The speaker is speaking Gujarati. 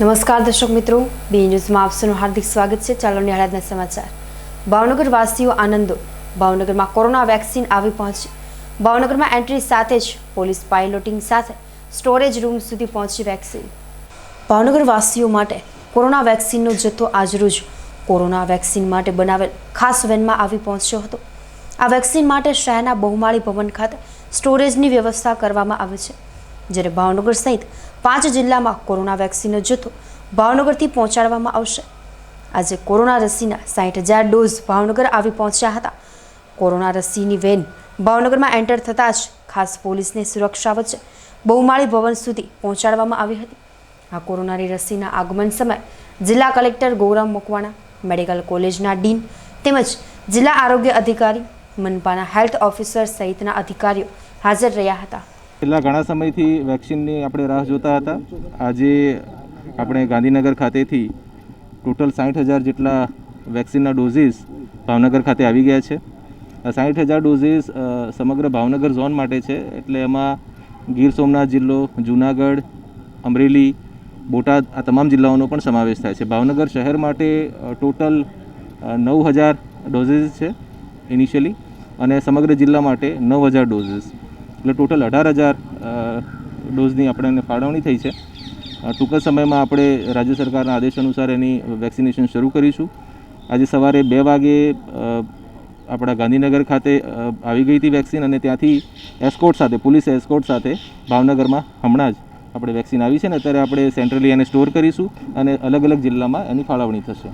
નમસ્કાર દર્શક મિત્રો, બી ન્યૂઝમાં આપસનું હાર્દિક સ્વાગત છે. ચાલો નિહાળાના સમાચાર. ભાવનગર વાસીઓ આનંદો. ભાવનગરમાં કોરોના વેક્સિન આવી પહોંચી. ભાવનગરમાં એન્ટ્રી સાથે જ પોલીસ પાઇલોટિંગ સાથે સ્ટોરેજ રૂમ સુધી પહોંચી વેક્સિન. ભાવનગર વાસીઓ માટે કોરોના વેક્સિનનો જથ્થો આજરોજ કોરોના વેક્સિન માટે બનાવેલ ખાસ વેનમાં આવી પહોંચ્યો હતો. આ વેક્સિન માટે શહેરના બહુમાળી ભવન ખાતે સ્ટોરેજની વ્યવસ્થા કરવામાં આવી છે. જ્યારે ભાવનગર સહિત પાંચ જિલ્લામાં કોરોના વેક્સિનનો જથ્થો ભાવનગરથી પહોંચાડવામાં આવશે. આજે કોરોના રસીના સાઠ હજાર ડોઝ ભાવનગર આવી પહોંચ્યા હતા. કોરોના રસીની વેન ભાવનગરમાં એન્ટર થતાં જ ખાસ પોલીસની સુરક્ષા વચ્ચે બહુમાળી ભવન સુધી પહોંચાડવામાં આવી હતી. આ કોરોનાની રસીના આગમન સમયે જિલ્લા કલેક્ટર ગૌરવ મકવાણા, મેડિકલ કોલેજના ડીન તેમજ જિલ્લા આરોગ્ય અધિકારી મનપાના હેલ્થ ઓફિસર સહિતના અધિકારીઓ હાજર રહ્યા હતા. છેલ્લા ઘણા સમયથી વેક્સિનની આપણે રાહ જોતા હતા. આજે આપણે ગાંધીનગર ખાતેથી ટોટલ સાઠ હજાર જેટલા વેક્સિનના ડોઝીસ ભાવનગર ખાતે આવી ગયા છે. સાઠ હજાર ડોઝીસ સમગ્ર ભાવનગર ઝોન માટે છે. એટલે એમાં ગીર સોમનાથ જિલ્લો, જુનાગઢ, અમરેલી, બોટાદ આ તમામ જિલ્લાઓનો પણ સમાવેશ થાય છે. ભાવનગર શહેર માટે ટોટલ નવ હજાર ડોઝીસ છે ઇનિશિયલી અને સમગ્ર જિલ્લા માટે નવ હજાર ડોઝીસ. એટલે ટોટલ અઢાર હજાર ડોઝની આપણને ફાળવણી થઈ છે. ટૂંક સમયમાં આપણે રાજ્ય સરકારના આદેશ અનુસાર એની વેક્સિનેશન શરૂ કરીશું. આજે સવારે બે વાગે આપણા ગાંધીનગર ખાતે આવી ગઈ હતી વેક્સિન અને ત્યાંથી એસ્કોટ સાથે, પોલીસ એસ્કોટ સાથે ભાવનગરમાં હમણાં જ આપણે વેક્સિન આવી છે ને, અત્યારે આપણે સેન્ટ્રલી એને સ્ટોર કરીશું અને અલગ અલગ જિલ્લામાં એની ફાળવણી થશે.